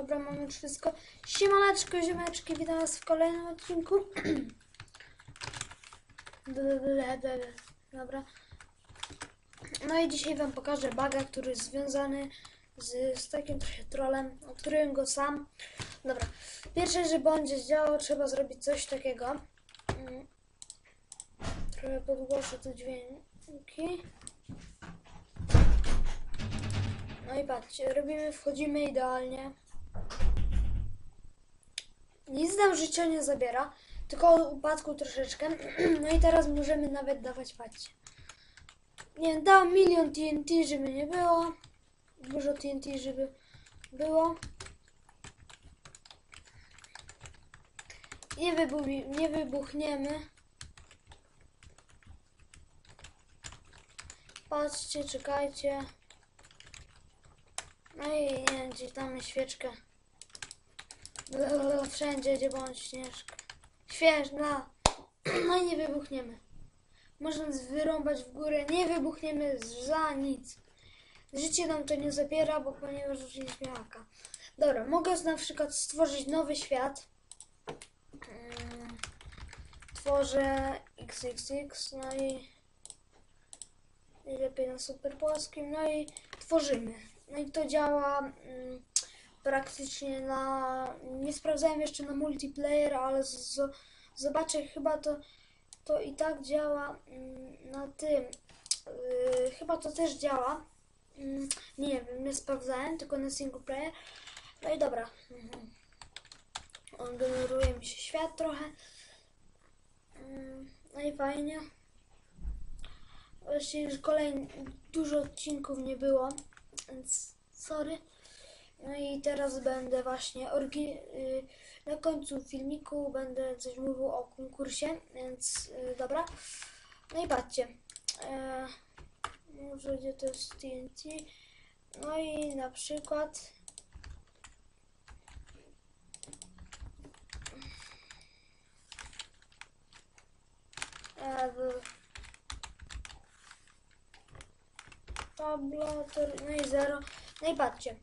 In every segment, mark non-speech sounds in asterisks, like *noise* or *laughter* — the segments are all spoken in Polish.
Dobra, mamy wszystko. Siemaneczko, ziomeczki, witam was w kolejnym odcinku. *clears throat* Dobra. No i dzisiaj wam pokażę baga, który jest związany z, z takim trochę trolem. Odkryłem go sam. Dobra. Pierwsze, żeby on działał, trzeba zrobić coś takiego. Mm. Trochę podgłoszę te dźwięki. No i patrzcie, robimy, wchodzimy idealnie. Nic nam życia nie zabiera, tylko upadku troszeczkę. *clears throat* No i teraz możemy nawet dawać, patrzcie. Nie dam milion TNT, żeby nie było. Dużo TNT, żeby było. Nie, wybuch, nie wybuchniemy. Patrzcie, czekajcie. No i nie gdzie jest świeczkę. Blablabla, Wszędzie, gdzie bądź śnieżka. Świeżna. *clears throat* No i nie wybuchniemy. Można wyrąbać w górę, nie wybuchniemy za nic. Życie nam to nie zabiera, bo ponieważ użyliśmy haka. Dobra, mogę na przykład stworzyć nowy świat. Mm, Tworzę XXX, no i i lepiej na super płaskim, no i tworzymy. No i to działa mm, praktycznie na. Nie sprawdzałem jeszcze na multiplayer, ale z, z, zobaczę, chyba to, to i tak działa mm, na tym. Yy, chyba to też działa. Mm, nie wiem, nie sprawdzałem, tylko na single player. No i dobra. Mhm. On generuje mi się świat trochę. Mm, No i fajnie. Właściwie już kolejny, dużo odcinków nie było, więc sorry. No i teraz będę właśnie y, na końcu filmiku będę coś mówił o konkursie, więc y, dobra. No i patrzcie. E, może gdzie to jest TNT. No i na przykład e, tablator, no i zero. No i patrzcie,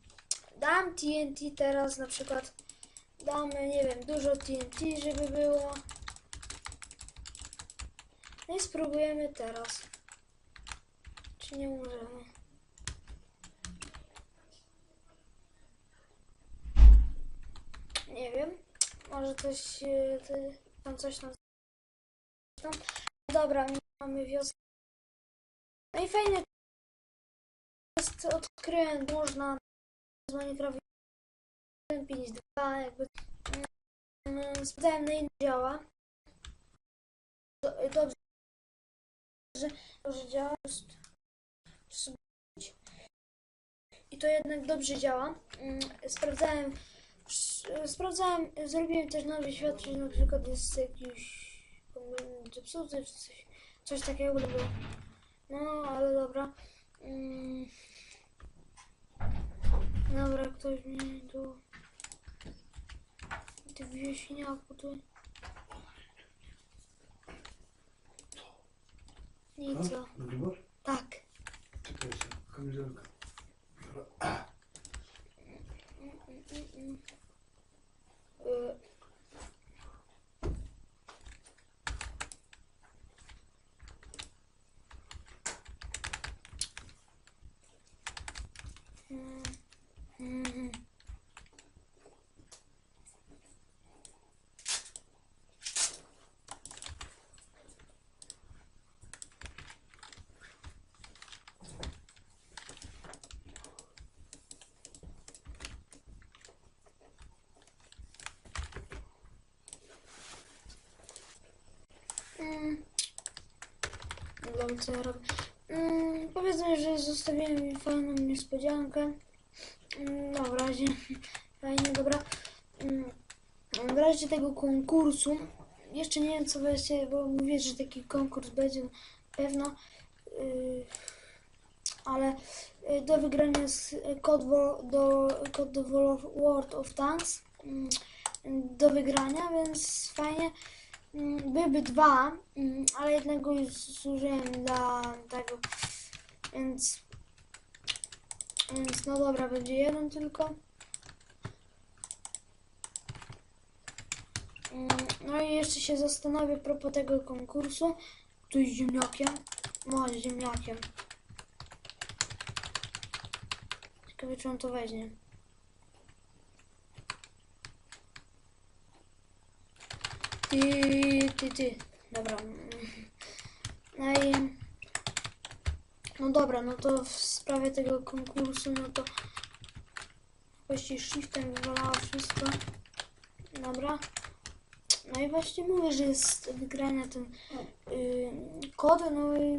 dam TNT teraz na przykład, damy, nie wiem, dużo TNT, żeby było. No i spróbujemy teraz. Czy nie możemy? Nie wiem. Może coś, e, tam coś tam. Dobra, mamy wiosnę. No i fajne jest, odkryłem, można z Minecraft 1.5.2 jakby mm, sprawdzałem na ile działa. Do, dobrze, że, że działa. I to jednak dobrze działa. Mm, Sprawdzałem, sprawdzałem, zrobiłem też nowy świat, czyli na przykład jest jakiś zepsuty, czy coś, coś takiego było. No, ale dobra. Mm. Dobra, ktoś mnie tu... Ty wieśniaku, ty... I co? Nagrywasz? Tak. Czekaj się, kamizelka. Powiedzmy, że zostawiłem mi fajną niespodziankę. Mm, no, w razie. Fajnie, dobra. Mm, w razie tego konkursu. Jeszcze nie wiem, co będzie, bo mówię, że taki konkurs będzie pewno. Yy, ale yy, do wygrania jest kod, do, kod do World of Tanks. Mm, do wygrania, więc fajnie. Byłyby dwa, ale jednego już zużyłem dla tego, więc, więc no dobra, będzie jeden tylko. Mm, No i jeszcze się zastanowię a propos tego konkursu. Ktoś z ziemniakiem? No, z ziemniakiem. Ciekawe, czy on to weźmie. Ty, ty, ty. Dobra. *laughs* No i... No dobra, no to w sprawie tego konkursu, no to właściwie shiftem wywalała wszystko. Dobra. No i właśnie mówię, że jest wygrania ten yy, kod, no i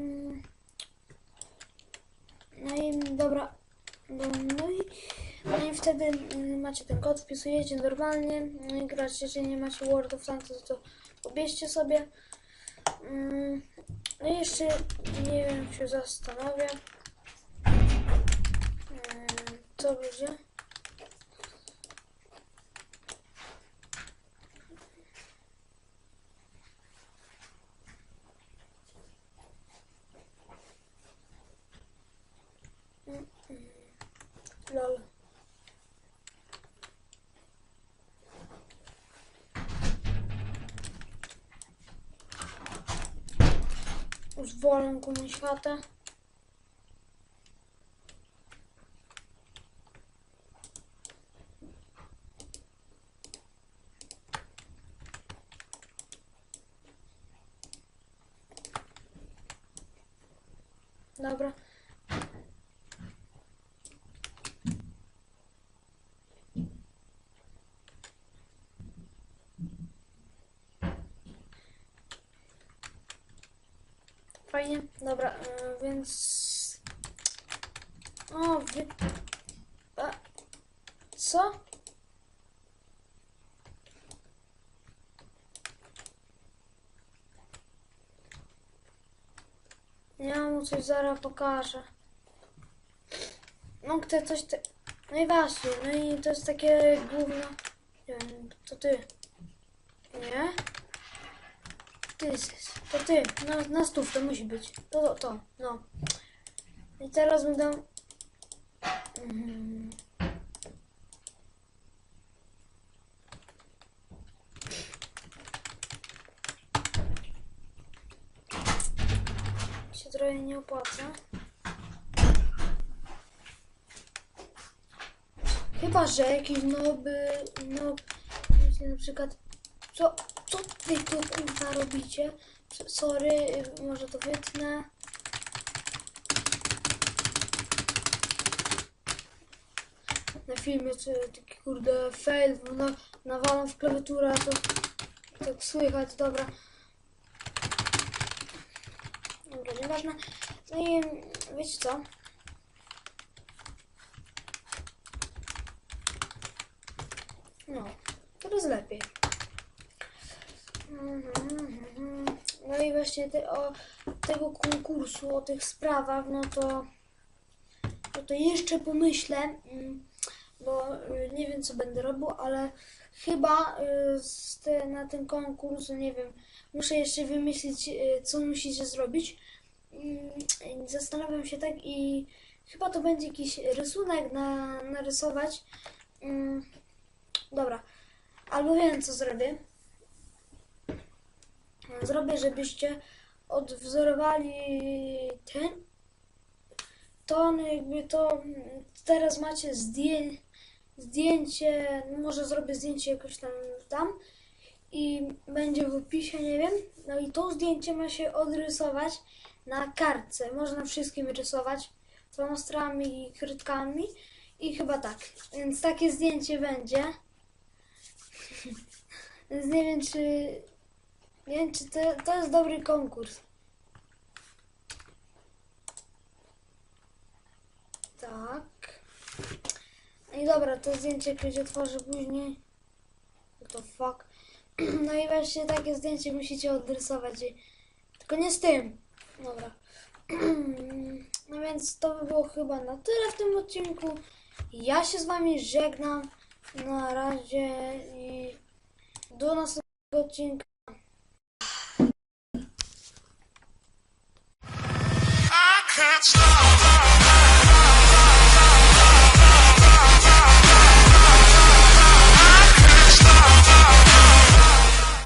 no i dobra. No, no i, no i wtedy y, macie ten kod, wpisujecie normalnie, no i gracie, jeżeli nie macie World of Tanks, to, pobierzcie sobie. Mm, No i jeszcze nie wiem, się zastanowię. Co będzie? Lol. Zwolę komuś chatę. Dobra. Fajnie, dobra, e, więc. O, wy. A. Co? Ja mu coś zaraz pokażę. No, chcę coś. Te... No i właśnie, no i to jest takie gówno. Nie wiem, to ty. Nie? Ty jesteś. To ty. Na, na stów to musi być. To, to, to. No. I teraz będę... Mm. Się trochę nie opłaca. Chyba, że jakiś noby, nob, na przykład, co, co tu kurwa robicie? Sorry, może to wytnę. Na filmie czy taki kurde fail, na, nawalam w klawiaturę, to tak słychać, dobra. Dobra, nieważne. No i wiecie co? No, teraz lepiej. Mhm. No i właśnie te, o tego konkursu, o tych sprawach, no to, no to jeszcze pomyślę, mm, bo y, nie wiem co będę robił, ale chyba y, te, na ten konkurs, nie wiem, muszę jeszcze wymyślić, y, co musicie zrobić. Mm, Zastanawiam się tak i chyba to będzie jakiś rysunek na, narysować. Mm, Dobra, albo wiem co zrobię. Zrobię, żebyście odwzorowali ten ton, jakby to teraz macie zdję, zdjęcie, no może zrobię zdjęcie jakoś tam tam i będzie w opisie, nie wiem. No i to zdjęcie ma się odrysować na kartce. Można wszystkim rysować flomastrami i kredkami i chyba tak. Więc takie zdjęcie będzie. Więc nie wiem, czy nie wiem, czy to, to jest dobry konkurs. Tak. No i dobra, to zdjęcie jakoś otworzę później. The fuck. *clears throat* No i właśnie takie zdjęcie musicie odrysować. Tylko nie z tym. Dobra. *clears throat* No więc to by było chyba na tyle w tym odcinku. Ja się z wami żegnam. Na razie i do następnego odcinka.